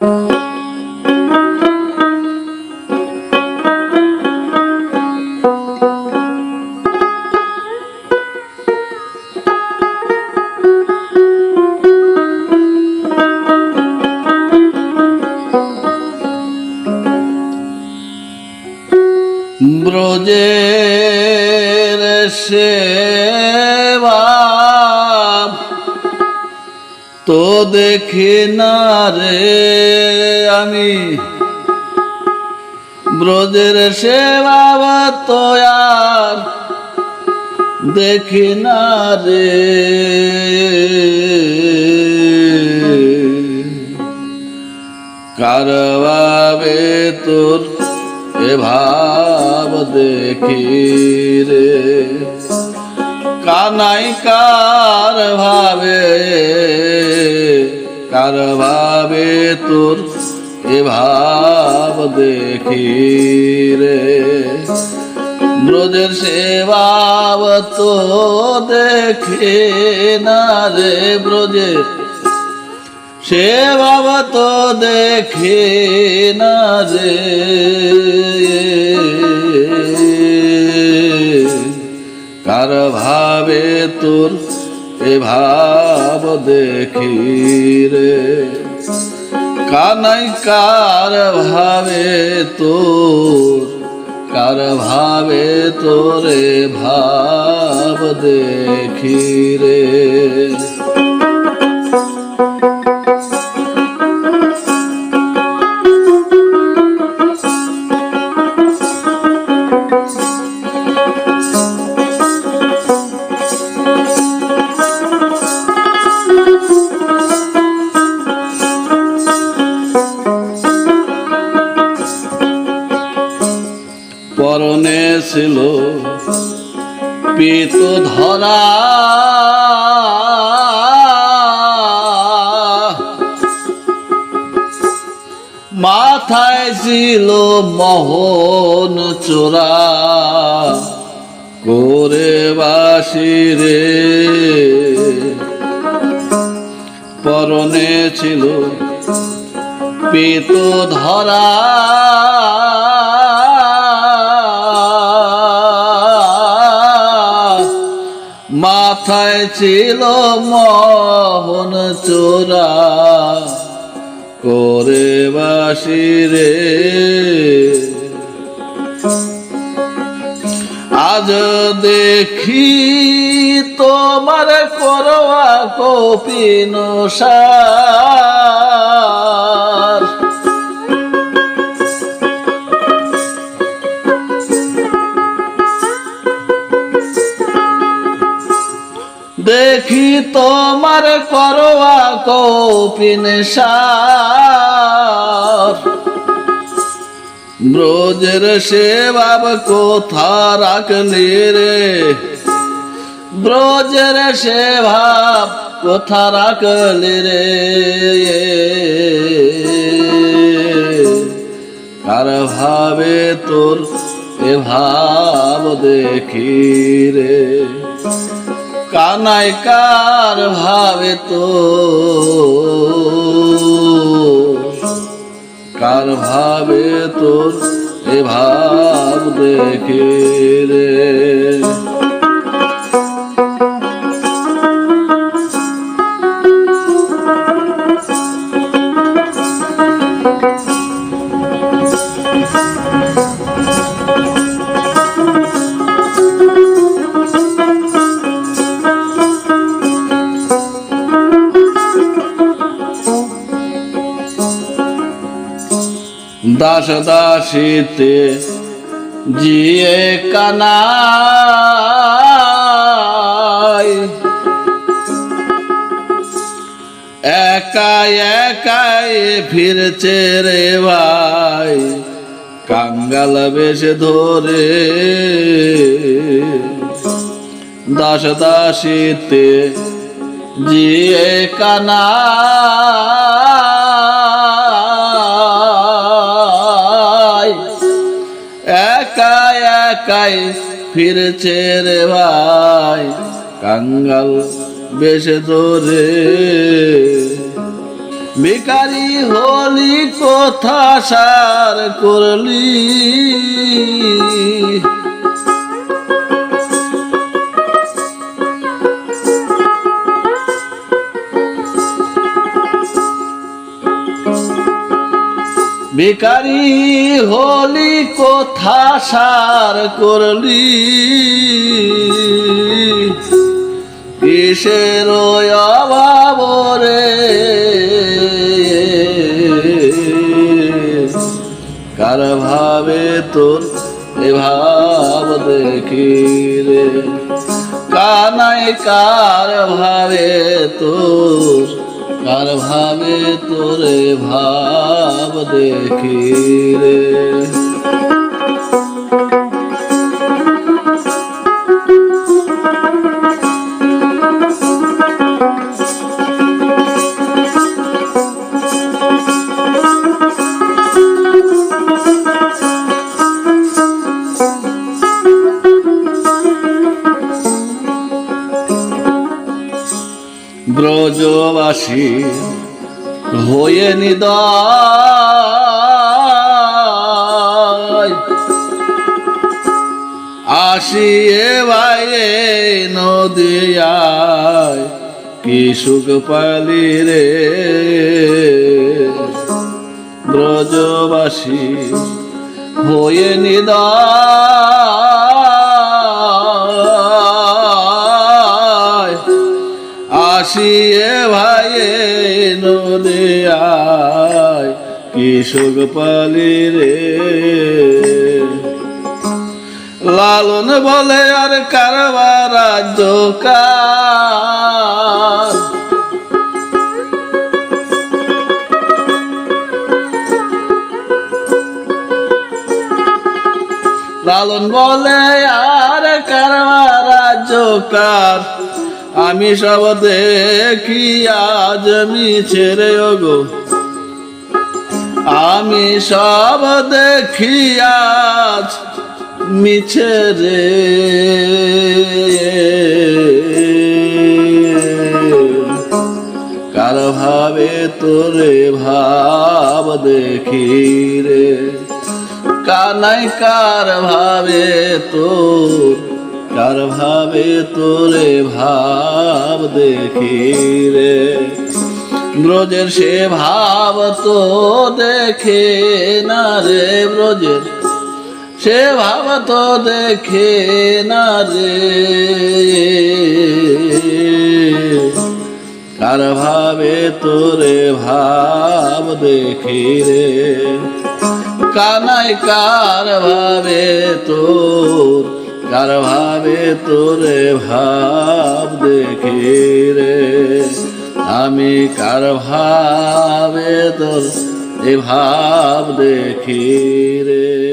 ব্রজের দেখি না রে আমি। ব্রজের সেবা তো আর দেখি না রে। কারবাবে তোর এ ভাব দেখি রে। কানাই কার ভাবে কার ভাবে তোর এ ভাব দেখি রে। ব্রজের সেবাব তো দেখে না রে ব্রজের সে বাবা তো দেখে না রে। কার ভাবে তোর এ ভাব দেখি রে। কানাই কার ভাবে তোর কার ভাবে তোরে ভাব দেখি রে। ছিল পিত ধরা। মাথায় ছিল মোহন চোরা। করে বাসি রে। পরনে ছিল পিত ধরা। মাথায় ছিল মোহন চোরা করে বাসি রে। আজ দেখি তোমার করোয়া কপিন সার। দেখি তোমার করবা কপিন ব্রজের সেবাব কোথা রাখলি রে? ব্রজের সেভাব কোথা রাখলি রে? কার ভাবে তোর এ ভাব দেখি রে? কানাই কার ভাবে তো? কার ভাবে তোর এ ভাব দেখে রে? দাস দাসীতে জিয়ে কানাই। একাই একাই ফিরছে রে ভাই, কাঙ্গাল বেশ ধরে। দাস দাসীতে জিয়ে কানাই। একাই ফিরছে রে ভাই কাঙ্গাল বেশে তোরে ভিকারি হলি কথা সার করলি বেকারি হলি কথা সার করলি? কিসের অভাব রে? কার ভাবে তোর এ ভাব দেখি রে? কানাই কার ভাবে তোর কার ভাবে তোরে ভাব দেখি রে? ব্রজবাসী হয়ে নিদয় আসিয়ে বাইয়ে নদিয়ায় কি সুখ পালি রে? ব্রজবাসী হয়ে নিদয় আসিয়ে ভাইয়ে নদিয়ায় কৃষক পালি রে। লালন বলে আর কারবার রাজ্য লালন বলে আর কারবার রাজ্য আমি সব দেখি, আজ মিছে রে ওগো। আমি সব দেখি, আজ মিছে রে কার ভাবে তোরে ভাব দেখি রে? কানাই কার ভাবে তোর কার ভাবে তোরে ভাব দেখি রে? ব্রজের সে ভাব তো দেখে না রে ব্রজের। সে ভাব তো দেখে না রে। কার ভাবে তোরে ভাব দেখি রে? কানাই কার ভাবে তোর কার ভাবে তোরে ভাব দেখি রে আমি কার ভাবে তোর এ ভাব দেখি রে?